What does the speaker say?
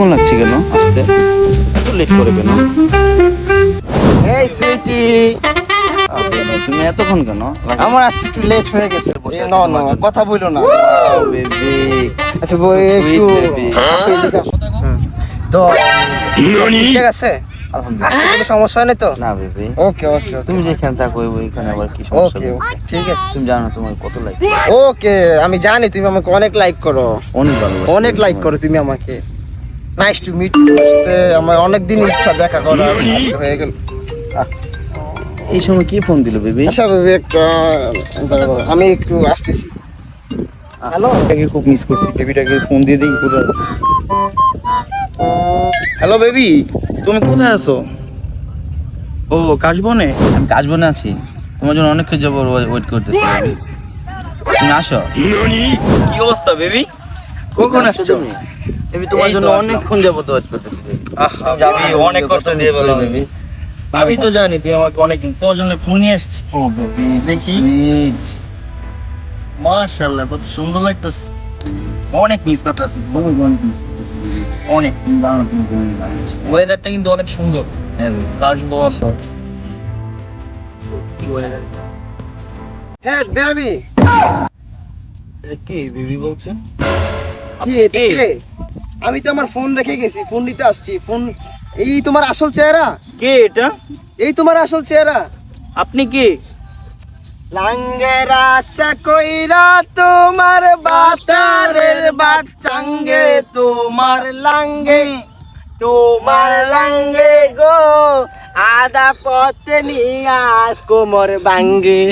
এতক্ষণ লাগছে কেন আসতে? এত লেট করে কেন? এই সুইটি। তুমি এতক্ষণ কেন? আমার আসতে একটু লেট হয়ে গেছে না না কথা বইলো না। বেবি আচ্ছা বই একটু আসো এদিকে আসো। তো ঠিক আছে? কোনো সমস্যা হয় না তো? না বেবি ওকে ওকে তুমি যেখানে থাকো ওইখানে আবার কি সমস্যা ওকে ওকে ঠিক আছে। তুমি জানো তোমার কত লাইক ওকে আমি জানি তুমি আমাকে অনেক লাইক করো। অনেক ভালো অনেক লাইক করো তুমি আমাকে। নাইস টু মিট আসতে আমার অনেক দিন ইচ্ছা দেখা করার আজকে হয়ে গেল। এই সময় কি ফোন দিল বেবি? আচ্ছা বেবি একটা আমি একটু আসতেছি। হ্যালো এটাকে খুব মিস করছি। বেবিটাকে ফোন দিয়ে দিই পুরো। হ্যালো বেবি তুমি কোথায় আছো? ও কাশবনে? আমি কাশবনে আছি। তোমার জন্য অনেক যাব ওয়েট করতেছি। তুমি আসো। কি অবস্থা বেবি? কখন আসছো তুমি? আমি তোমার জন্য অনেকক্ষণ যাব তো ওয়েট করতেছি আমি অনেক কষ্ট দিয়ে বলো বেবি আমি তো জানি তুই আমাকে অনেকদিন তোর জন্য ফোনই আসছি ও বেবি দেখি। সুইট মাশাআল্লাহ কত সুন্দর লাগতেছে। অনেক মিস করতেছি বহুত অনেক মিস করতেছি অনেক ওয়েদারটা কিন্তু অনেক সুন্দর। হ্যাঁ baby। আসব হ্যাঁ বেবি কি বিবি বলছে কি এটা কে? আমি তো আমার ফোন রেখে গেছি ফোন নিতে আসছি। ফোন এই তোমার আসল চেহারা? কে এটা? এই তোমার আসল চেহারা। আপনি কি? লাঙ্গের আশা কইরা তোমার বাতারের বাচ্চাঙ্গে তোমার লাঙ্গে তোমার লাঙ্গে গো আদা পথে নিয়া কোমর বাঙ্গে